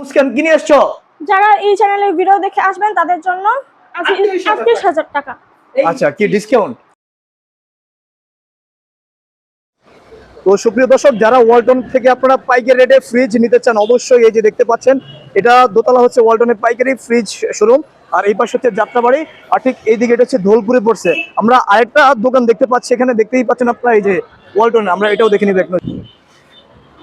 মুস্কান কিনে এসছো যারা এই চ্যানেলের ভিডিও দেখে আসবেন তাদের জন্য আটত্রিশ হাজার টাকা। আচ্ছা কি ডিসকাউন্ট তো সুপ্রিয় দর্শক যারা ওয়ালটন থেকে আপনারা পাইকারি রেটে ফ্রিজ নিতে চান অবশ্যই এই যে দেখতে পাচ্ছেন এটা দোতলা হচ্ছে ওয়ালটনের পাইকারি ফ্রিজ শোরুম আর এই পাশে হচ্ছে যাত্রাবাড়ি আর ঠিক এইদিকে এটা হচ্ছে ধোলপুরে পড়ছে। আমরা আরেকটা দোকান দেখতে পাচ্ছি এখানে দেখতেই পাচ্ছেন আপনারা এই যে ওয়ালটন আমরা এটাও দেখে নিব এক।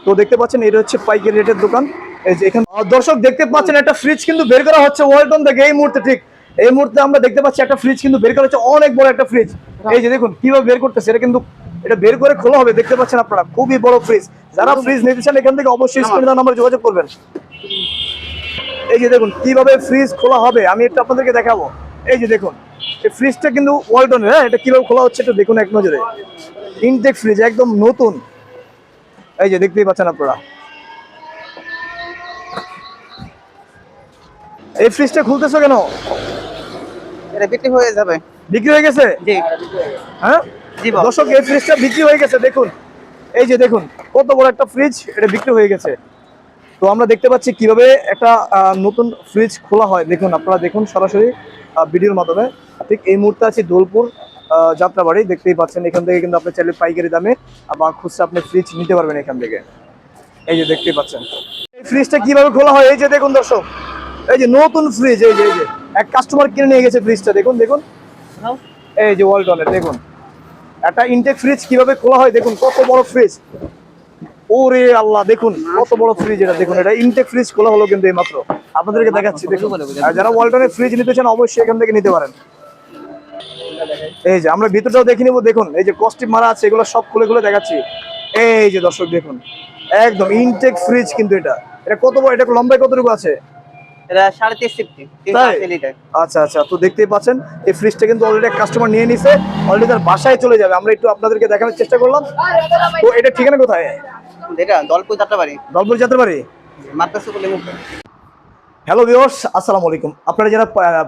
তো দেখতে পাচ্ছেন এটা হচ্ছে পাইকারি রেটের দোকান। এই যে এখানে দর্শক দেখতে পাচ্ছেন একটা ফ্রিজ কিন্তু বের করা হচ্ছে ওয়ালটন থেকে এই মুহূর্তে ঠিক। এই মুহূর্তে আমরা দেখতে পাচ্ছি একটা ফ্রিজ কিন্তু বের করা হচ্ছে অনেক বড় একটা ফ্রিজ এই যে দেখুন কীভাবে বের করতেছে এটা কিন্তু এটা বের করে খোলা হবে দেখতে পাচ্ছেন আপনারা খুবই বড় ফ্রিজ যারা ফ্রিজ নিতে চান এখান থেকে অবশ্যই স্ক্রিনে নাম্বার যোগাযোগ করবেন। এই যে দেখুন কীভাবে ফ্রিজ খোলা হবে আমি একটু আপনাদেরকে দেখাবো। এই যে দেখুন এই ফ্রিজটা কিন্তু ওয়ালটনের হ্যাঁ এটা কীভাবে খোলা হচ্ছে একটু দেখুন এক নজরে। ইনটেক ফ্রিজ একদম নতুন। এই যে দেখতেই পাচ্ছেন আপনারা। এই ফ্রিজটা খুলতেছো কেন? এটা বিক্রি হয়ে যাবে। বিক্রি হয়ে গেছে? জি। হ্যাঁ? জি। দর্শক এই ফ্রিজটা বিক্রি হয়ে গেছে দেখুন। এই যে দেখুন কত বড় একটা ফ্রিজ এটা বিক্রি হয়ে গেছে। তো আমরা দেখতে পাচ্ছি কীভাবে একটা নতুন ফ্রিজ খোলা হয়। দেখুন আপনারা দেখুন সরাসরি ভিডিওর মাধ্যমে। ঠিক এই মুহূর্তে আছি দোলপুর যাত্রাবাড়ি দেখতেই পাচ্ছেন এখান থেকে কিন্তু আপনি চাইলে পাইকারি দামে বা খুচরা আপনি ফ্রিজ নিতে পারবেন এখান থেকে। এই যে দেখতেই পাচ্ছেন। এই ফ্রিজটা কীভাবে খোলা হয়? এই যে দেখুন দর্শক এই যে নতুন ফ্রিজ এই যে এই যে। এক কাস্টমার কিনে নিয়ে গেছে ফ্রিজটা দেখুন দেখুন। এই যে ওয়ালটনের দেখুন। একটা ইনটেক ফ্রিজ কীভাবে খোলা হয় দেখুন কত বড় ফ্রিজ ওরে আল্লাহ দেখুন কত বড় ফ্রিজ এটা দেখুন এটা ইনটেক ফ্রিজ খোলা হলো কিন্তু এইমাত্র। আপনাদেরকে দেখাচ্ছি দেখুন। যারা ওয়ালটনের ফ্রিজ নিতে চান অবশ্যই এখান থেকে নিতে পারেন। এই যে আমরা ভিতরটাও দেখে নিবো দেখুন এই যে কস্টিপ মারা আছে এগুলো সব খুলে খুলে দেখাচ্ছি। এই যে দর্শক দেখুন একদম ইনটেক ফ্রিজ কিন্তু এটা। এটা কত বড় এটা লম্বায় কতটুকু আছে? আচ্ছা আচ্ছা তো দেখতেই পাচ্ছেন এই ফ্রিজটা কিন্তু অলরেডি কাস্টমার নিয়ে নিছে অলরেডি তার বাসায় চলে যাবে। আমরা একটু আপনাদেরকে দেখানোর চেষ্টা করলাম। তো এটা ঠিকানা কোথায়? এটা দলপুর যাত্রাবাড়ি। দলপুর মাদ্রাসা হ্যালো ভিউয়ার্স আসসালামু আলাইকুম। আপনারা যারা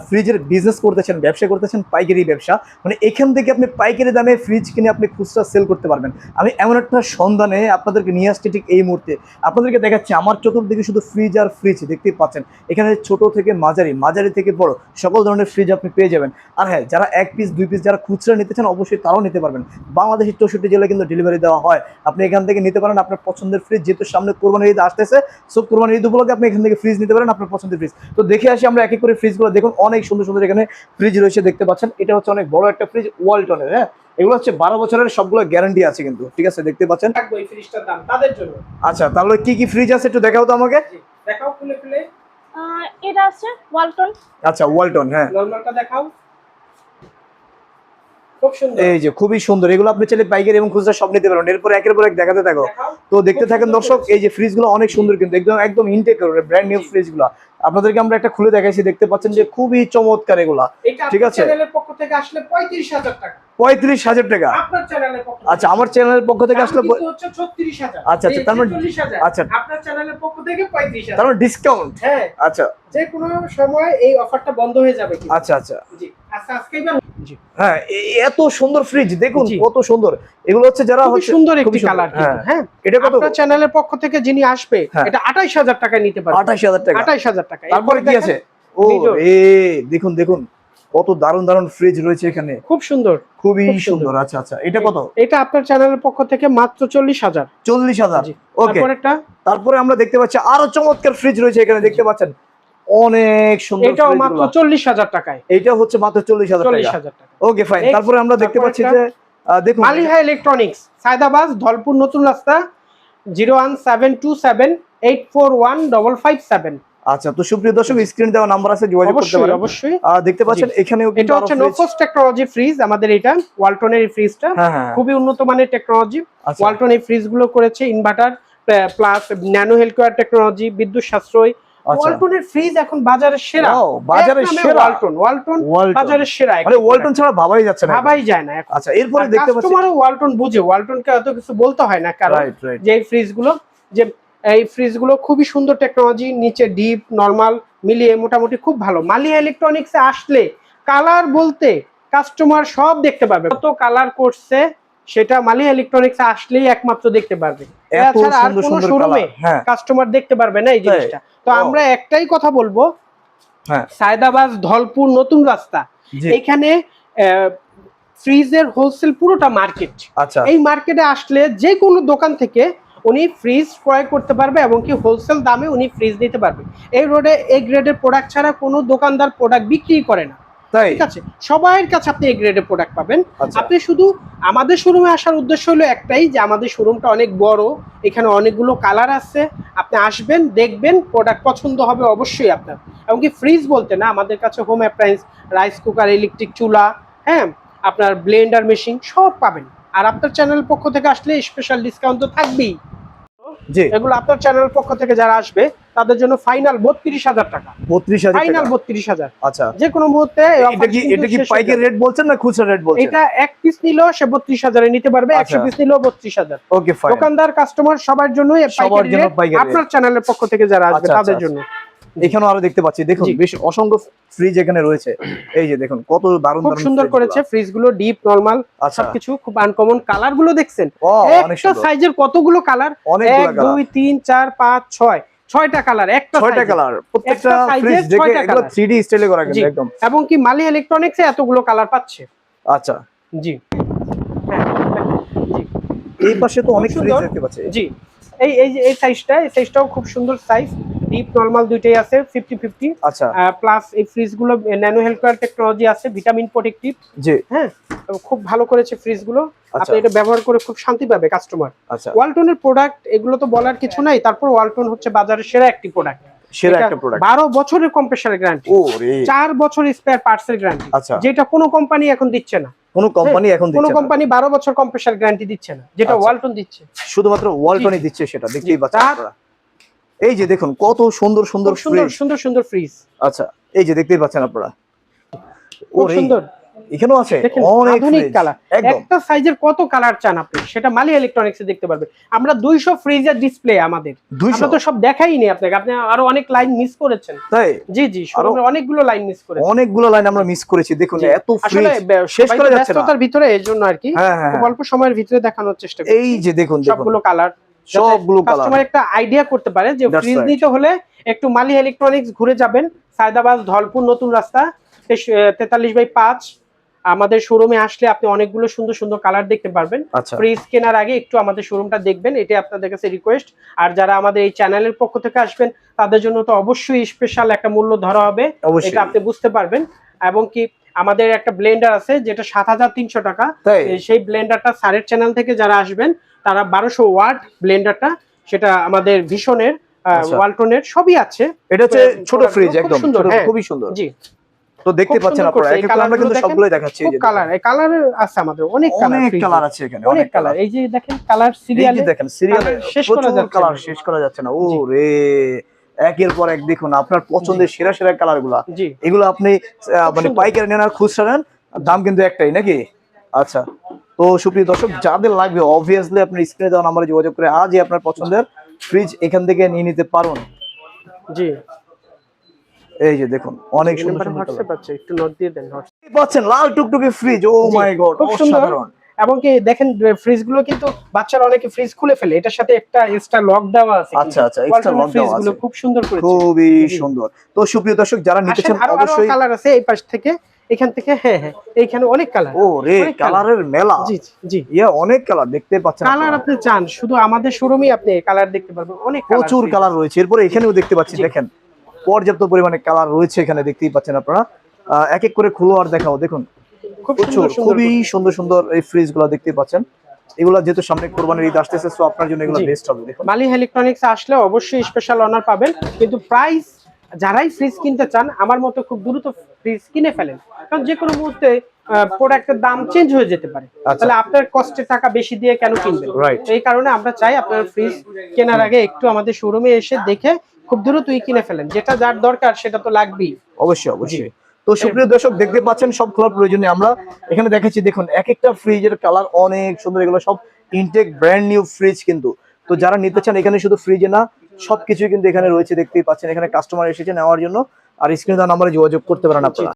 ফ্রিজের বিজনেস করতেছেন, ব্যবসা করতেছেন, পাইকারি ব্যবসা মানে এখান থেকে আপনি পাইকারি দামে ফ্রিজ কিনে আপনি খুচরা সেল করতে পারবেন। আমি এমন একটা সন্ধানে আপনাদেরকে নিয়ে আসছি ঠিক এই মুহূর্তে। আপনাদেরকে দেখাচ্ছি, আমার চতুর্দিকে শুধু ফ্রিজ আর ফ্রিজ দেখতেই পাচ্ছেন। এখানে ছোট থেকে মাঝারি মাঝারি থেকে বড়, সকল ধরনের ফ্রিজ আপনি পেয়ে যাবেন। আর হ্যাঁ যারা এক পিস দুই পিস যারা খুচরা নিতে চান, অবশ্যই তারাও নিতে পারবেন। বাংলাদেশের চৌষট্টি জেলায় কিন্তু ডেলিভারি দেওয়া হয়। আপনি এখান থেকে নিতে পারেন আপনার পছন্দের ফ্রিজ যেহেতু সামনে কোরবানি ঈদ আসতেছে সো কোরবানি ঈদ উপলক্ষে আপনি এখান থেকে ফ্রিজ নিতে পারেন, আপনার পছন্দের ফ্রিজ তো দেখে আসি আমরা এক এক করে ফ্রিজগুলো দেখুন অনেক সুন্দর সুন্দর এখানে ফ্রিজ রয়েছে দেখতে পাচ্ছেন। এটা হচ্ছে অনেক বড় একটা ফ্রিজ ওয়ালটনের হ্যাঁ? এগুলো হচ্ছে বারো বছরের সবগুলো গ্যারান্টি আছে কিন্তু ঠিক আছে? দেখতে পাচ্ছেন? আচ্ছা তাহলে কি কি ফ্রিজ আছে একটু দেখাও তো আমাকে। দেখাও খুলে খুলে। এটা আছে ওয়ালটন আচ্ছা ওয়ালটন হ্যাঁ। নর্মালটা দেখাও। এই যে খুবই সুন্দর। এগুলো আপনি চাইলে পাইকারি এবং খুচরা সব নিতে পারবেন এরপর একের পর এক দেখাতে থাকো। তো দেখতে থাকেন দর্শক এই যে ফ্রিজগুলো অনেক সুন্দর কিন্তু একদম একদম ইনটেক ব্র্যান্ড নিউ ফ্রিজ ফ্রিজগুলো আপনাদেরকে আমরা একটা খুলে দেখাইছি দেখতে পাচ্ছেন যে খুবই চমৎকার এগুলা। ঠিক আছে। আছে? চ্যানেলের পক্ষ থেকে আসলে 35000 টাকা। পঁয়ত্রিশ হাজার টাকা? আচ্ছা আমার চ্যানেলের পক্ষ থেকে আসলে দাম কিন্তু হচ্ছে 36000 আচ্ছা, আচ্ছা, তার মানে- আচ্ছা। আপনার চ্যানেলের পক্ষ থেকে 35000 তার মানে ডিসকাউন্ট হ্যাঁ। আচ্ছা। যে কোনো সময় এই অফারটা বন্ধ হয়ে যাবে আচ্ছা আচ্ছা। জি। আচ্ছা আজকে হ্যাঁ এত সুন্দর ফ্রিজ দেখুন। কত সুন্দর। এগুলো হচ্ছে যারা সুন্দর একটি কালার হ্যাঁ। হ্যাঁ। এটা কত? আপনার চ্যানেলের পক্ষ থেকে যিনি আসবে হ্যাঁ। এটা 28000 টাকায় নিতে পারবে আঠাশ হাজার টাকা। 28000 টাকা। তারপরে কি আছে? ও এ দেখুন দেখুন কত দারুণ দারুণ ফ্রিজ রয়েছে এখানে। খুব সুন্দর। খুবই সুন্দর। আচ্ছা আচ্ছা। এটা কত? এটা আপনার চ্যানেলের পক্ষ থেকে মাত্র চল্লিশ হাজার। চল্লিশ হাজার। ওকে তারপরে আমরা দেখতে পাচ্ছি আরও চমৎকার ফ্রিজ রয়েছে এখানে। দেখতে পাচ্ছেন? অনেক সুন্দর এটাও মাত্র চল্লিশ হাজার টাকায়। এটা হচ্ছে মাত্র চল্লিশ হাজার টাকা। ওকে ফাইন তারপরে আমরা দেখতে পাচ্ছি যে দেখুন। মালিহা ইলেকট্রনিক্স সায়দাবাদ ধলপুর নতুন রাস্তা zero one seven two seven eight four one double five seven. আচ্ছা তো সুপ্রিয় দর্শক স্ক্রিন দেওয়া নাম্বার আছে যোগাযোগ করতে পারেন। অবশ্যই। দেখতে পাচ্ছেন এখানেও এটা হচ্ছে নোফোস টেকনোলজি ফ্রিজ আমাদের এটা ওয়ালটনের ফ্রিজটা হ্যাঁ হ্যাঁ খুবই উন্নত মানের টেকনোলজি আচ্ছা। ওয়ালটন এই ফ্রিজগুলো করেছে inverter plus nano healthcare technology বিদ্যুৎ সাশ্রয় আচ্ছা ওয়ালটনের ফ্রিজ এখন বাজারের সেরা। বাজারের সেরা। ওয়ালটন ওয়ালটন সেরা মানে ওয়ালটন ছাড়া ভাবাই যাচ্ছে না ভাবাই যায় না আচ্ছা এরপরে দেখতে পাচ্ছি কাস্টমারও ওয়ালটন বুঝে। ওয়ালটনকে এত কিছু বলতে হয় না কারণ যে এই ফ্রিজগুলো যে এই ফ্রিজগুলো খুবই সুন্দর টেকনোলজি নিচে ডিপ নর্মাল মিলিয়ে মোটামুটি খুব ভালো। মালিয়া ইলেকট্রনিক্সে আসলে কালার বলতে কাস্টমার সব দেখতে পাবে। কত কালার করছে সেটা মালি ইলেকট্রনিক্স আসলেই একমাত্র দেখতে পারবে। এছাড়া আর কোনো শোরুমে হ্যাঁ। কাস্টমার দেখতে পারবে না এই জিনিসটা। তো আমরা একটাই কথা বলব হ্যাঁ। সায়দাবাদ ধলপুর নতুন রাস্তা। এখানে ফ্রিজের হোলসেল পুরোটা মার্কেট আচ্ছা। এই মার্কেটে আসলে যে কোনো দোকান থেকে উনি ফ্রিজ ক্রয় করতে পারবে এবং কি হোলসেল দামে উনি ফ্রিজ নিতে পারবে। এই রোডে এই গ্রেডের প্রোডাক্ট ছাড়া কোনো দোকানদার প্রোডাক্ট বিক্রি করে না। তাই? ঠিক আছে। সবার কাছে আপনি এই গ্রেডের প্রোডাক্ট পাবেন। আচ্ছা। আপনি শুধু আমাদের শোরুমে আসার উদ্দেশ্য হলো একটাই যে আমাদের শোরুমটা অনেক বড় এখানে অনেকগুলো কালার আছে। আপনি আসবেন দেখবেন প্রোডাক্ট পছন্দ হবে অবশ্যই আপনার। এমনকি ফ্রিজ বলতে না আমাদের কাছে home appliance rice cooker electric চুলা হ্যাঁ আপনার ব্লেন্ডার মেশিন সব পাবেন। আর আপনার চ্যানেল পক্ষ থেকে আসলে স্পেশাল ডিসকাউন্ট তো থাকবেই। এগুলো আপনার চ্যানেল পক্ষ থেকে যারা আসবে তাদের জন্য ফাইনাল বত্রিশ হাজার টাকা। বত্রিশ হাজার ফাইনাল বত্রিশ হাজার। আচ্ছা। যে কোনো মুহূর্তে এটা কি এটা পাইকারি। রেট বলছেন না খুচরা রেট বলছেন? এটা এক পিস নিলেও সে বত্রিশ হাজারে নিতে পারবে একশো আচ্ছা। পিস নিলেও বত্রিশ হাজার। ওকে দোকানদার কাস্টমার সবার জন্য। আপনার চ্যানেলের পক্ষ থেকে যারা আসবে আচ্ছা, তাদের আচ্ছা, জন্য। এখানেও আরও দেখতে পাচ্ছি। দেখুন। বেশ অসংখ্য ফ্রিজ এখানে রয়েছে। এই যে দেখুন কত দারুণ খুব সুন্দর করেছে ফ্রিজগুলো ডিপ নরমাল সবকিছু খুব আনকমন কালারগুলো দেখছেন? একটা সাইজের কতগুলো কালার এক দুই তিন চার পাঁচ ছয়। ছয়টা কালার একটা ছয়টা কালার প্রত্যেকটা ফ্রিজ দেখে এগুলো 3D স্টাইলে করা কিন্তু একদম। এবং কি মালি ইলেকট্রনিক্সে এতগুলো কালার পাচ্ছে। আচ্ছা। জি। হ্যাঁ, এই পাশে তো অনেক ফ্রিজ। দেখতে পাচ্ছি। জি। এই এই যে এই সাইজটা এই সাইজটাও খুব সুন্দর সাইজ ডিপ নরমাল দুইটাই আছে ফিফটি ফিফটি আচ্ছা প্লাস এই ফ্রিজগুলো ন্যানো হেলথকেয়ার টেকনোলজি আছে ভিটামিন প্রোটেক্টিভ জি। হ্যাঁ? খুব ভালো করেছে ফ্রিজগুলো আচ্ছা। আপনি এটা ব্যবহার করে খুব শান্তি পাবে কাস্টমার আচ্ছা। ওয়ালটনের প্রোডাক্ট এগুলো তো বলার কিছু নাই। তারপর ওয়ালটন হচ্ছে বাজারের সেরা একটি প্রোডাক্ট সেরা একটা প্রোডাক্ট বারো বছরের কম্প্রেসারের গ্যারান্টি ও রে। চার বছর স্পেয়ার পার্টস এর গ্যারান্টি আচ্ছা। যেটা কোনো কোম্পানি এখন দিচ্ছে না। কোন কোম্পানি এখন কোনো। কোম্পানি বারো বছর কম্প্রেসার গ্যারান্টি দিচ্ছে না। যেটা আচ্ছা। ওয়ালটন দিচ্ছে। শুধুমাত্র ওয়ালটনই দিচ্ছে সেটা। দেখতেই পাচ্ছেন এই যে দেখুন কত সুন্দর সুন্দর সুন্দর সুন্দর সুন্দর ফ্রিজ আচ্ছা এই যে দেখতেই পাচ্ছেন আপনারা। খুব সুন্দর। এখানেও আছে অনেক কালার একটা সাইজের কত কালার চান আপনি? সেটা মালি ইলেকট্রনিক্সে দেখতে পারবেন। আমরা ফ্রিজের ডিসপ্লে আমাদের। আমরা তো সব দেখাই নি আপনাকে। আপনি আরও অনেক লাইন মিস করেছেন। তাই? জি জি শোরুমে অনেকগুলো লাইন মিস করেছেন। অনেকগুলো লাইন আমরা মিস করেছি। দেখুন এত ফ্রিজ শেষ সবাই করা যাচ্ছে না। ব্যস্ততার ভিতরে এর জন্য আর কি। হ্যাঁ হ্যাঁ হ্যাঁ। অল্প সময়ের ভিতরে দেখানোর চেষ্টা করি এই যে দেখুন দেখুন। সবগুলো কালার সবগুলো কাস্টমার একটা আইডিয়া করতে পারে যে ফ্রিজ নিতে হলে একটু মালি ইলেকট্রনিক্স ঘুরে যাবেন। সায়দাবাদ ধলপুর নতুন রাস্তা তেতাল্লিশ বাই পাঁচ। আমাদের শোরুমে আসলে আপনি অনেকগুলো সুন্দর সুন্দর কালার দেখতে পারবেন। আচ্ছা। ফ্রিজ কেনার আগে একটু আমাদের শোরুমটা দেখবেন এটাই আপনাদের কাছে রিকোয়েস্ট আর যারা আমাদের এই চ্যানেলের পক্ষ থেকে আসবেন তাদের জন্য তো অবশ্যই স্পেশাল একটা মূল্য ধরা হবে। এটা আপনি বুঝতে পারবেন। এবং কি আমাদের একটা ব্লেন্ডার আছে যেটা সাত হাজার তিনশো টাকা। সেই ব্লেন্ডারটা সারের চ্যানেল থেকে যারা আসবেন তারা বারোশো ওয়াট ব্লেন্ডারটা সেটা আমাদের ভীষণের আচ্ছা। ওয়ালটনের সবই আছে। এটা হচ্ছে ছোট ফ্রিজ একদম ছোট, হ্যাঁ। খুবই সুন্দর। জি। তো দেখতে পাচ্ছেন আপনারা। এক আমরা কিন্তু সবগুলোই দেখাচ্ছি এই যে কালার এই কালার আছে আমাদের অনেক কালার অনেক কালার আছে। এখানে অনেক কালার এই যে দেখেন কালার সিরিয়াল দেখেন সিরিয়াল শেষ করা যাচ্ছে। কালার শেষ করা যাচ্ছে না। ও রে একের পর এক দেখুন আপনার পছন্দের সেরা সেরা কালারগুলা। এগুলো আপনি মানে। পাইকারি নেন আর খুচরা নেন দাম কিন্তু একটাই নাকি? আচ্ছা তো সুপ্রিয় দর্শক যাদের লাগবে অবভিয়াসলি আপনি স্ক্রিনে দেওয়া নাম্বারে যোগাযোগ করে আজই আপনার পছন্দের ফ্রিজ এখান থেকে নিয়ে নিতে পারুন। জি। এই যে দেখুন অনেক সুন্দর। পাচ্ছেন লাল টুকটুকে ফ্রিজ ও মাই গড। অসাধারণ। এবং কি দেখেন ফ্রিজগুলো কিন্তু বাচ্চারা অনেকে ফ্রিজ খুলে ফেলে। এটার সাথে একটা এক্সট্রা লক দেওয়া আছে আচ্ছা, আচ্ছা, extra lock দেওয়া আছে। খুব সুন্দর করেছে। খুবই সুন্দর। তো সুপ্রিয় দর্শক যারা নিতে চান অবশ্যই কালার আছে এই পাশ থেকে। এখান থেকে হ্যাঁ হ্যাঁ এইখানে অনেক কালার ও রে কালারের মেলা। জি জি, ইয়া অনেক কালার দেখতে পাচ্ছেন কালার আপনি চান শুধু আমাদের শোরুমে আপনি কালার দেখতে পারবেন। অনেক প্রচুর কালার রয়েছে। এরপরে এখানেও দেখতে পাচ্ছি দেখেন পর্যাপ্ত পরিমাণে কালার রয়েছে এখানে দেখতেই পাচ্ছেন আপনারা। এক এক করে খুলো আর দেখাও দেখুন। প্রচুর খুবই সুন্দর সুন্দর এই ফ্রিজগুলো দেখতে পাচ্ছেন। এগুলা যেহেতু সামনে কোরবানির ঈদ আসতেছে তো আপনার জন্য এগুলো বেস্ট হবে দেখুন। মালি ইলেকট্রনিক্স আসলে অবশ্যই স্পেশাল অনার পাবেন কিন্তু প্রাইস যারাই ফ্রিজ কিনতে চান আমার মতো খুব দ্রুত ফ্রিজ কিনে ফেলেন। কারণ যে কোনো মুহূর্তে প্রোডাক্টের দাম চেঞ্জ হয়ে যেতে পারে। আচ্ছা। তাহলে আপনার কষ্টের টাকা বেশি দিয়ে কেন কিনবেন? এই কারণে আমরা চাই আপনার ফ্রিজ কেনার আগে একটু আমাদের শোরুমে এসে দেখে খুব দ্রুতই কিনে ফেলেন। যেটা যার দরকার সেটা তো লাগবেই। অবশ্যই অবশ্যই। তো সুপ্রিয় দর্শক, দেখতে পাচ্ছেন সব খোলার প্রয়োজনে আমরা এখানে দেখেছি দেখুন এক একটা ফ্রিজের কালার অনেক সুন্দর, এগুলো সব ইনটেক ব্র্যান্ড নিউ ফ্রিজ কিন্তু। তো যারা নিতে চান, এখানে শুধু ফ্রিজে না, সবকিছুই কিন্তু এখানে রয়েছে, দেখতেই পাচ্ছেন। এখানে কাস্টমার এসেছে নেওয়ার জন্য, আর স্ক্রিনে দেওয়া নাম্বারে যোগাযোগ করতে পারেন আপনারা।